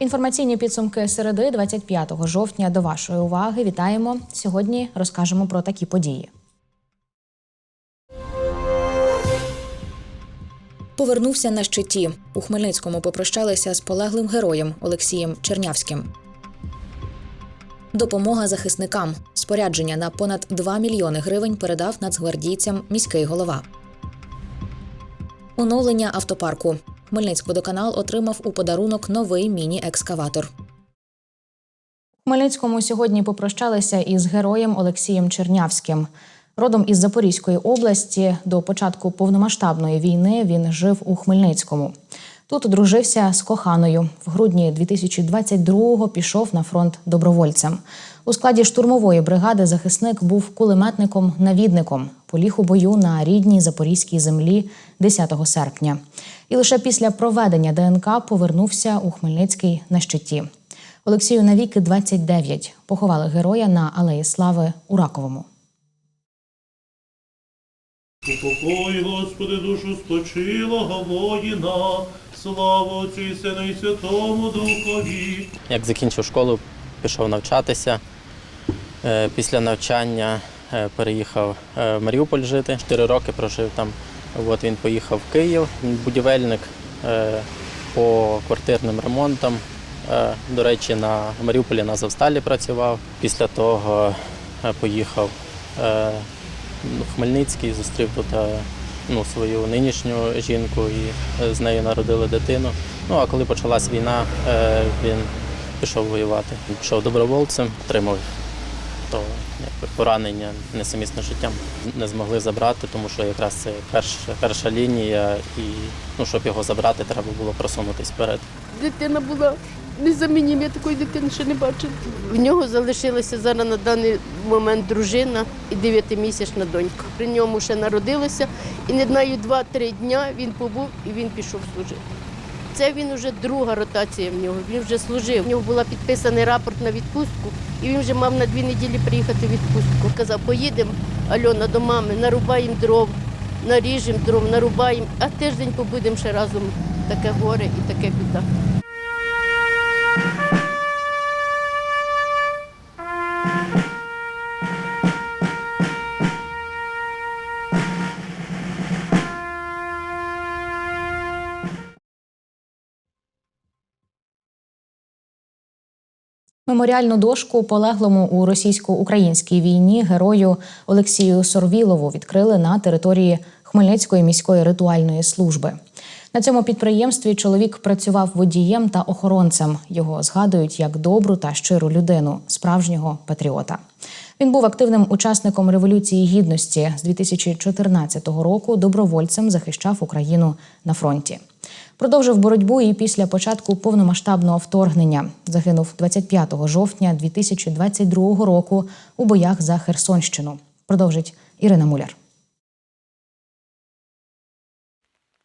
Інформаційні підсумки середи 25 жовтня до вашої уваги. Вітаємо. Сьогодні розкажемо про такі події. Повернувся на щиті. У Хмельницькому попрощалися з полеглим героєм Олексієм Чернявським. Допомога захисникам. Спорядження на понад 2 мільйони гривень передав нацгвардійцям міський голова. Оновлення автопарку. Хмельницькводоканал отримав у подарунок новий міні-екскаватор. У Хмельницькому сьогодні попрощалися із героєм Олексієм Чернявським. Родом із Запорізької області до початку повномасштабної війни він жив у Хмельницькому. Тут одружився з коханою. В грудні 2022-го пішов на фронт добровольцем. У складі штурмової бригади захисник був кулеметником-навідником. Поліг у бою на рідній запорізькій землі 10 серпня. І лише після проведення ДНК повернувся у Хмельницький на щиті. Олексію навіки 29. Поховали героя на Алеї Слави у Раковому. Упокой, Господи, душу спочилого воїна, слава Отцю і Святому Духові. Як закінчив школу, пішов навчатися. Е, Після навчання е, переїхав е, в Маріуполь жити. Чотири роки прожив там. От він поїхав в Київ. Будівельник по квартирним ремонтам. До речі, на Маріуполі на Завсталі працював. Після того поїхав Хмельницький, зустрів тут ну, свою нинішню жінку і е, з нею народили дитину. Ну а коли почалась війна, е, він пішов воювати. Пішов добровольцем, отримав то якби, поранення несумісне життям. Не змогли забрати, тому що якраз це перша, перша лінія, і ну, щоб його забрати, треба було просунутися вперед. Дитина була незамініма, я такої дитини ще не бачила. В нього залишилася зараз на даний момент дружина і дев'ятимісячна донька. При ньому ще народилося, і не знаю, два-три дня він побув і він пішов служити. Це він вже друга ротація в нього. Він вже служив. В нього була підписаний рапорт на відпустку, і він вже мав на дві неділі приїхати в відпустку. Казав, поїдемо Альона до мами, нарубаємо дров, наріжемо дров, нарубаємо, а тиждень побудемо ще разом. Таке горе і таке біда. Меморіальну дошку полеглому у російсько-українській війні герою Олексію Сорвілову відкрили на території Хмельницької міської ритуальної служби. На цьому підприємстві чоловік працював водієм та охоронцем. Його згадують як добру та щиру людину, справжнього патріота. Він був активним учасником революції гідності з 2014 року. Добровольцем захищав Україну на фронті. Продовжив боротьбу і після початку повномасштабного вторгнення загинув 25 жовтня 2022 року у боях за Херсонщину. Продовжить Ірина Муляр.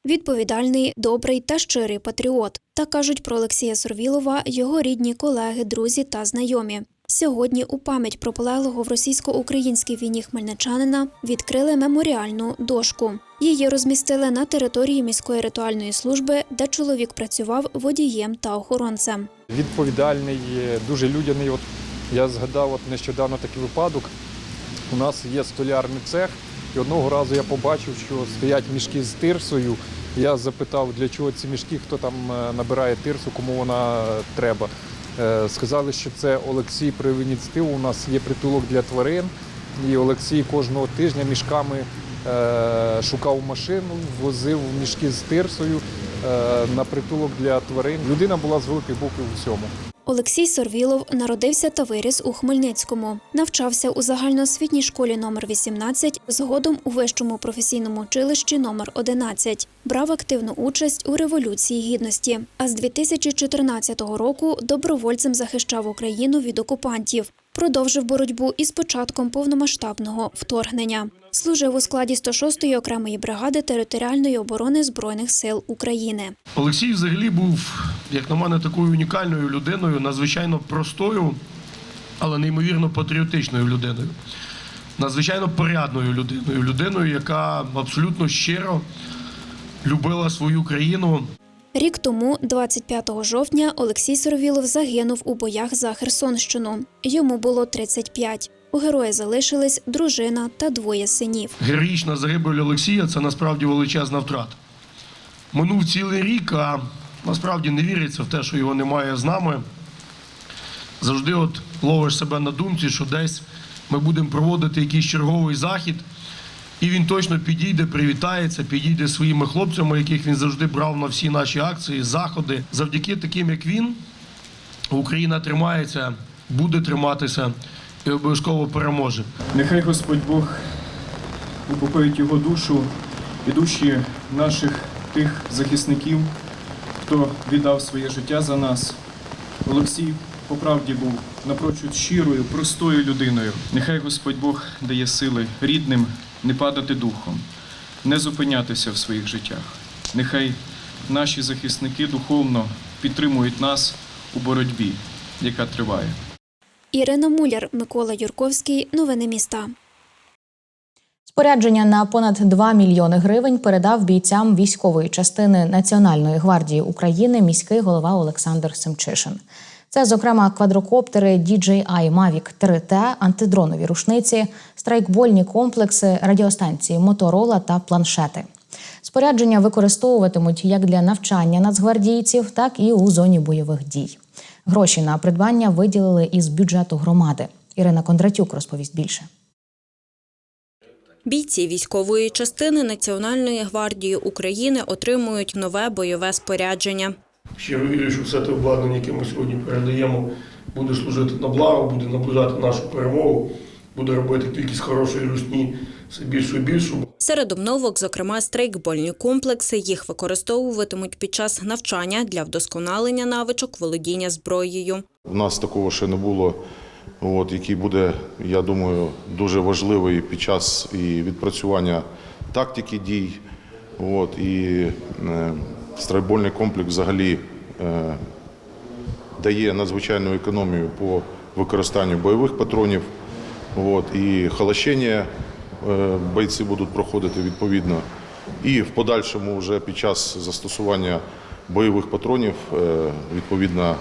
Відповідальний, добрий та щирий патріот. Так кажуть про Олексія Сорвілова його рідні колеги, друзі та знайомі. Сьогодні у пам'ять про полеглого в російсько-українській війні хмельничанина відкрили меморіальну дошку. Її розмістили на території міської ритуальної служби, де чоловік працював водієм та охоронцем. відповідальний, е, дуже людяний. От я згадав от нещодавно такий випадок. У нас є столярний цех, і одного разу я побачив, що стоять мішки з тирсою. Я запитав, для чого ці мішки, хто там е, набирає тирсу, кому вона треба. Е, Сказали, що це Олексій проявив ініціативу. У нас є притулок для тварин, і Олексій кожного тижня мішками е, шукав машину, возив мішки з тирсою е, на притулок для тварин. Людина була з великих букв у всьому. Олексій Сорвілов народився та виріс у Хмельницькому. Навчався у загальноосвітній школі номер 18, згодом у вищому професійному училищі номер 11. Брав активну участь у революції гідності. А з 2014 року добровольцем захищав Україну від окупантів. Продовжив боротьбу із початком повномасштабного вторгнення. Служив у складі 106-ї окремої бригади територіальної оборони Збройних сил України. Олексій взагалі був, як на мене, такою унікальною людиною, надзвичайно простою, але неймовірно патріотичною людиною. Надзвичайно порядною людиною, людиною, яка абсолютно щиро любила свою країну. Рік тому, 25 жовтня, Олексій Соровілов загинув у боях за Херсонщину. Йому було 35. У героя залишились дружина та двоє синів. Героїчна загибель Олексія це насправді величезна втрата. Минув цілий рік, а насправді не віриться в те, що його немає з нами. Завжди от ловиш себе на думці, що десь ми будемо проводити якийсь черговий захід, і він точно підійде, привітається, підійде своїми хлопцями, яких він завжди брав на всі наші акції, заходи. Завдяки таким, як він, Україна тримається, буде триматися і обов'язково переможе. Нехай Господь Бог упокоїть його душу і душі наших тих захисників, хто віддав своє життя за нас. Олексій по правді був напрочуд щирою, простою людиною. Нехай Господь Бог дає сили рідним не падати духом, не зупинятися в своїх життях. Нехай наші захисники духовно підтримують нас у боротьбі, яка триває. Ірина Муляр, Микола Юрковський. Новини міста. Спорядження на понад 2 мільйони гривень передав бійцям військової частини Національної гвардії України міський голова Олександр Семчишин. Це, зокрема, квадрокоптери DJI Mavic 3T, антидронові рушниці, страйкбольні комплекси, радіостанції Моторола та планшети. Спорядження використовуватимуть як для навчання нацгвардійців, так і у зоні бойових дій. Гроші на придбання виділили із бюджету громади. Ірина Кондратюк розповість більше. Бійці військової частини Національної гвардії України отримують нове бойове спорядження. Щиро вірю, що все те обладнання, яке ми сьогодні передаємо, буде служити на благо, буде наближати нашу перемогу, буде робити кількість хорошої русні все більшу і більшу. Серед обновок, зокрема, стрейкбольні комплекси, їх використовуватимуть під час навчання для вдосконалення навичок володіння зброєю. У нас такого ще не було, от, який буде, я думаю, дуже важливий під час і відпрацювання тактики дій. От, і страйкбольний комплекс взагалі е, дає надзвичайну економію по використанню бойових патронів. От, і холощення е, бойці будуть проходити відповідно. І в подальшому, вже під час застосування бойових патронів, е, відповідно,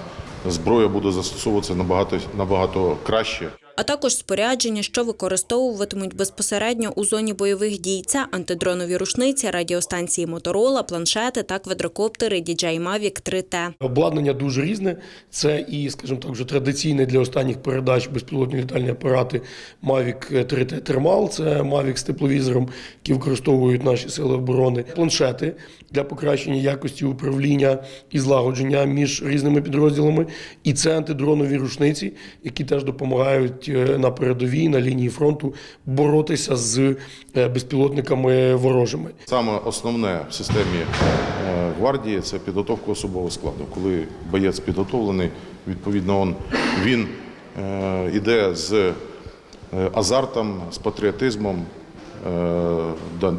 зброя буде застосовуватися набагато, набагато краще. А також спорядження, що використовуватимуть безпосередньо у зоні бойових дій. Це антидронові рушниці, радіостанції Моторола, планшети та квадрокоптери DJI Mavic 3T. Обладнання дуже різне. Це і, скажімо так, вже традиційне для останніх передач безпілотні літальні апарати Mavic 3T Thermal, це Mavic з тепловізором, які використовують наші сили оборони. Планшети для покращення якості управління і злагодження між різними підрозділами. І це антидронові рушниці, які теж допомагають е, на передовій, на лінії фронту боротися з е, безпілотниками ворожими. Саме основне в системі е, гвардії це підготовка особового складу. Коли боєць підготовлений, відповідно, он, він іде з азартом, з патріотизмом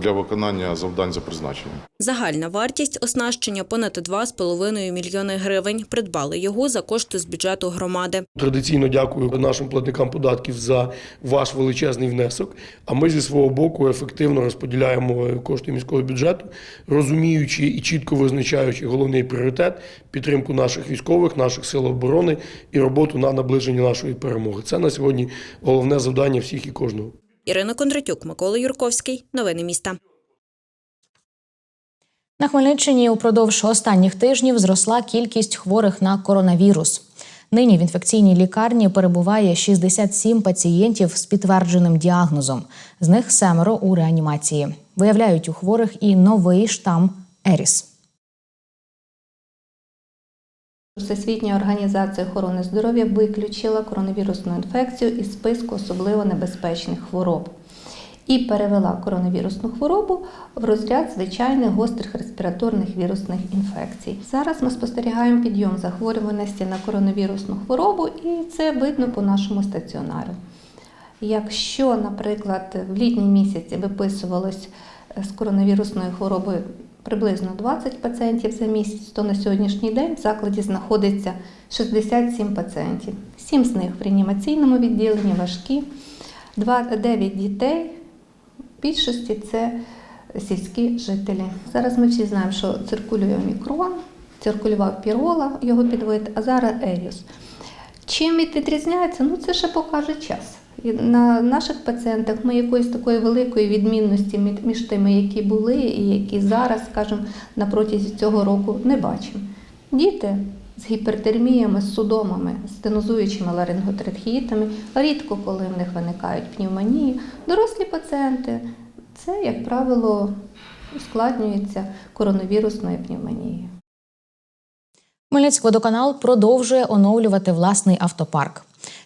для виконання завдань за призначенням. Загальна вартість оснащення понад 2,5 мільйони гривень. Придбали його за кошти з бюджету громади. Традиційно дякую нашим платникам податків за ваш величезний внесок. А ми зі свого боку ефективно розподіляємо кошти міського бюджету, розуміючи і чітко визначаючи головний пріоритет підтримку наших військових, наших сил оборони і роботу на наближення нашої перемоги. Це на сьогодні головне завдання всіх і кожного. Ірина Кондратюк, Микола Юрковський. Новини міста. На Хмельниччині упродовж останніх тижнів зросла кількість хворих на коронавірус. Нині в інфекційній лікарні перебуває 67 пацієнтів з підтвердженим діагнозом. З них семеро у реанімації. Виявляють у хворих і новий штам Еріс. Всесвітня організація охорони здоров'я виключила коронавірусну інфекцію із списку особливо небезпечних хвороб. і перевела коронавірусну хворобу в розряд звичайних гострих респіраторних вірусних інфекцій. Зараз ми спостерігаємо підйом захворюваності на коронавірусну хворобу, і це видно по нашому стаціонару. Якщо, наприклад, в літні місяці виписувалось з коронавірусною хворобою приблизно 20 пацієнтів за місяць, то на сьогоднішній день в закладі знаходиться 67 пацієнтів. Сім з них в реанімаційному відділенні важкі, 9 дітей, більшості це сільські жителі. Зараз ми всі знаємо, що циркулює омікрон, циркулював пірола, його підвид, а зараз еріус. Чим відрізняється? Ну це ще покаже час. На наших пацієнтах ми якоїсь такої великої відмінності між тими, які були і які зараз, скажімо, на протязі цього року не бачимо. Діти з гіпертерміями, з судомами, стенозуючими ларинготрахеїтами, рідко коли в них виникають пневмонії. Дорослі пацієнти це, як правило, ускладнюється коронавірусною пневмонією. Хмельницькводоканал продовжує оновлювати власний автопарк.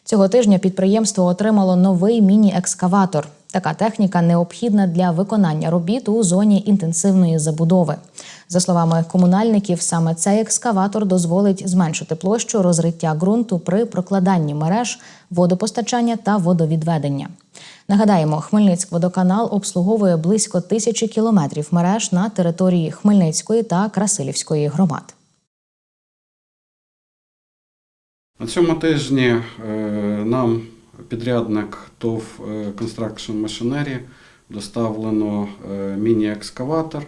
Цього тижня підприємство отримало новий міні-екскаватор. Така техніка необхідна для виконання робіт у зоні інтенсивної забудови. За словами комунальників, саме цей екскаватор дозволить зменшити площу розриття ґрунту при прокладанні мереж, водопостачання та водовідведення. Нагадаємо, Хмельницькводоканал обслуговує близько тисячі кілометрів мереж на території Хмельницької та Красилівської громад. На цьому тижні е, нам підрядник ТОВ е, Construction Machinery доставлено е, міні-екскаватор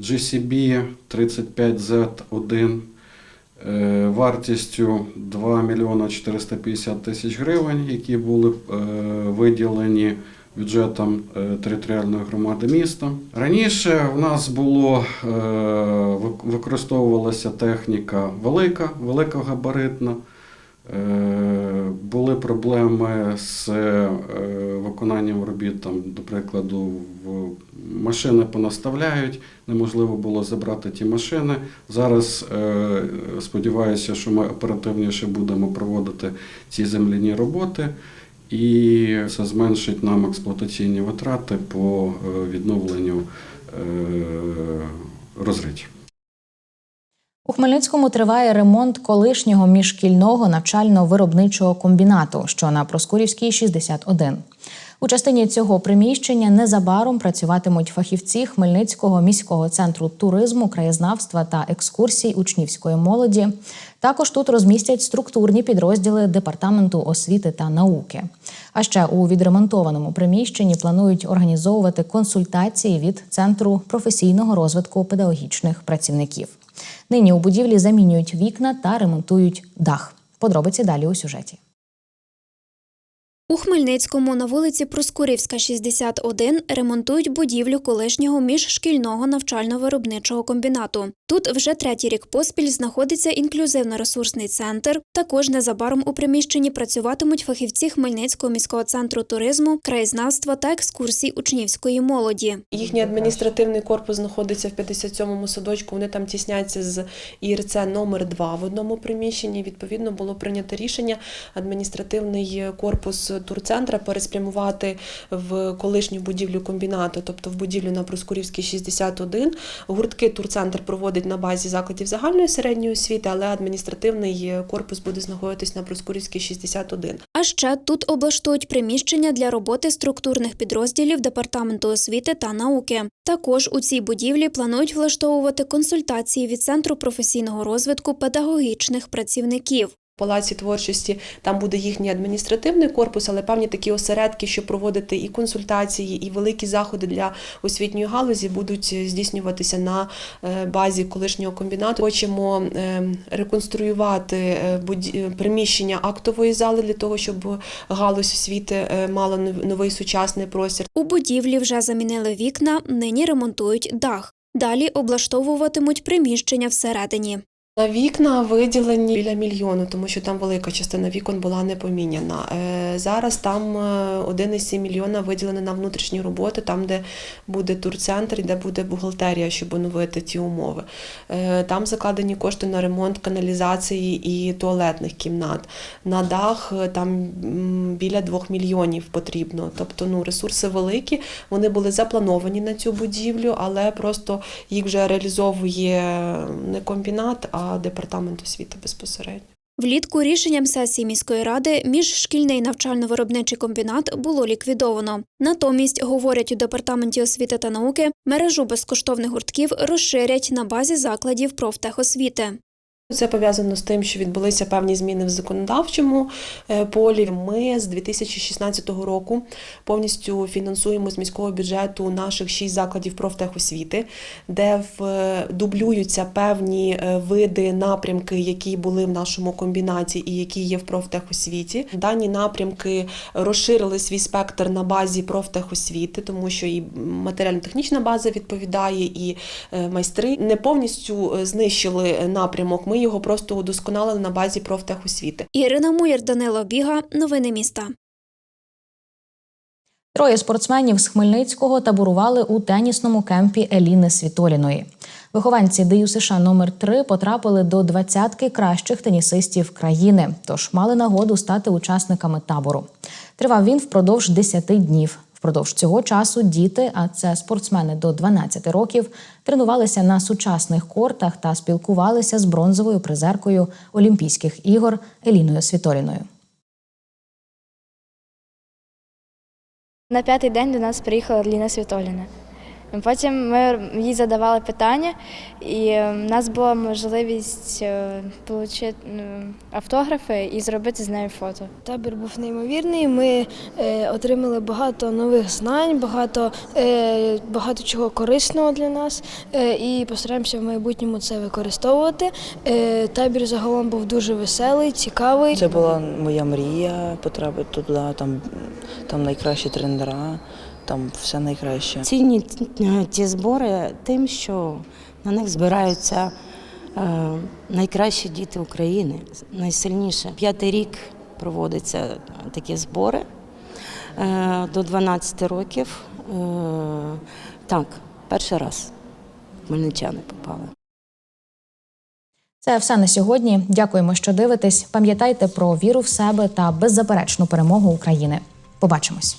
GCB 35Z1 е, вартістю 2 мільйона 450 тисяч гривень, які були виділені бюджетом територіальної громади міста. Раніше в нас було використовувалася техніка велика, великогабаритна. Е, Були проблеми з е, виконанням робіт, там, до прикладу, машини понаставляють, неможливо було забрати ті машини. Зараз е, сподіваюся, що ми оперативніше будемо проводити ці земляні роботи, і це зменшить нам експлуатаційні витрати по відновленню розриттів. У Хмельницькому триває ремонт колишнього міжшкільного навчально-виробничого комбінату, що на Проскурівській 61. У частині цього приміщення незабаром працюватимуть фахівці Хмельницького міського центру туризму, краєзнавства та екскурсій учнівської молоді. Також тут розмістять структурні підрозділи департаменту освіти та науки. А ще у відремонтованому приміщенні планують організовувати консультації від центру професійного розвитку педагогічних працівників. Нині у будівлі замінюють вікна та ремонтують дах. Подробиці далі у сюжеті. У Хмельницькому на вулиці Проскурівська, 61 ремонтують будівлю колишнього міжшкільного навчально-виробничого комбінату. Тут вже третій рік поспіль знаходиться інклюзивно-ресурсний центр. Також незабаром у приміщенні працюватимуть фахівці Хмельницького міського центру туризму, краєзнавства та екскурсій учнівської молоді. Їхній адміністративний корпус знаходиться в 57-му садочку. Вони там тісняться з ІРЦ номер 2 в одному приміщенні. Відповідно, було прийнято рішення адміністративний корпус турцентра переспрямувати в колишню будівлю комбінату, тобто в будівлю на Проскурівській 61. Гуртки турцентр проводить на базі закладів загальної середньої освіти, але адміністративний корпус буде знаходитись на Проскурівській 61. А ще тут облаштують приміщення для роботи структурних підрозділів департаменту освіти та науки. Також у цій будівлі планують влаштовувати консультації від центру професійного розвитку педагогічних працівників. Палаці творчості там буде їхній адміністративний корпус, але певні такі осередки, щоб проводити і консультації, і великі заходи для освітньої галузі будуть здійснюватися на е, базі колишнього комбінату. Хочемо е, реконструювати е, е, приміщення актової зали для того, щоб галузь освіти е, мала новий сучасний простір. У будівлі вже замінили вікна, нині ремонтують дах. Далі облаштовуватимуть приміщення всередині. На вікна виділені біля мільйону, тому що там велика частина вікон була не поміняна. Е, Зараз там е, 1,7 мільйона виділено на внутрішні роботи, там, де буде турцентр де буде бухгалтерія, щоб оновити ті умови. Е, Там закладені кошти на ремонт каналізації і туалетних кімнат. На дах е, там біля 2 мільйонів потрібно. Тобто ну, ресурси великі, вони були заплановані на цю будівлю, але просто їх вже реалізовує не комбінат, а департамент освіти безпосередньо. Влітку рішенням сесії міської ради міжшкільний навчально-виробничий комбінат було ліквідовано. Натомість, говорять у департаменті освіти та науки, мережу безкоштовних гуртків розширять на базі закладів профтехосвіти. Це пов'язано з тим, що відбулися певні зміни в законодавчому е, полі. Ми з 2016 року повністю фінансуємо з міського бюджету наших шість закладів профтехосвіти, де в- дублюються певні е, види напрямки, які були в нашому комбінаті і які є в профтехосвіті. Дані напрямки розширили свій спектр на базі профтехосвіти, тому що і матеріально-технічна база відповідає, і е, майстри не повністю е, знищили напрямок. Ми його просто удосконалили на базі профтехосвіти. Ірина Муєр, Данило Біга. Новини міста. Троє спортсменів з Хмельницького таборували у тенісному кемпі Еліни Світоліної. Вихованці ДЮ США номер 3 потрапили до двадцятки кращих тенісистів країни, тож мали нагоду стати учасниками табору. Тривав він впродовж 10 днів. Впродовж цього часу діти, а це спортсмени до 12 років, тренувалися на сучасних кортах та спілкувалися з бронзовою призеркою Олімпійських ігор Еліною Світоліною. На п'ятий день до нас приїхала Ліна Світоліна. Потім ми їй задавали питання, і е, в нас була можливість отримати автографи і зробити з нею фото. Табір був неймовірний. Ми е, отримали багато нових знань, багато, е, багато чого корисного для нас е, і постараємося в майбутньому це використовувати. Е, табір загалом був дуже веселий, цікавий. Це була моя мрія потрапити туди, там, там найкращі тренера, там все найкраще. Цінні ті збори тим, що на них збираються е, найкращі діти України, найсильніше. П'ятий рік проводяться такі збори е, до 12 років. Е, так, перший раз хмельничани попали. Це все на сьогодні. Дякуємо, що дивитесь. Пам'ятайте про віру в себе та беззаперечну перемогу України. Побачимось.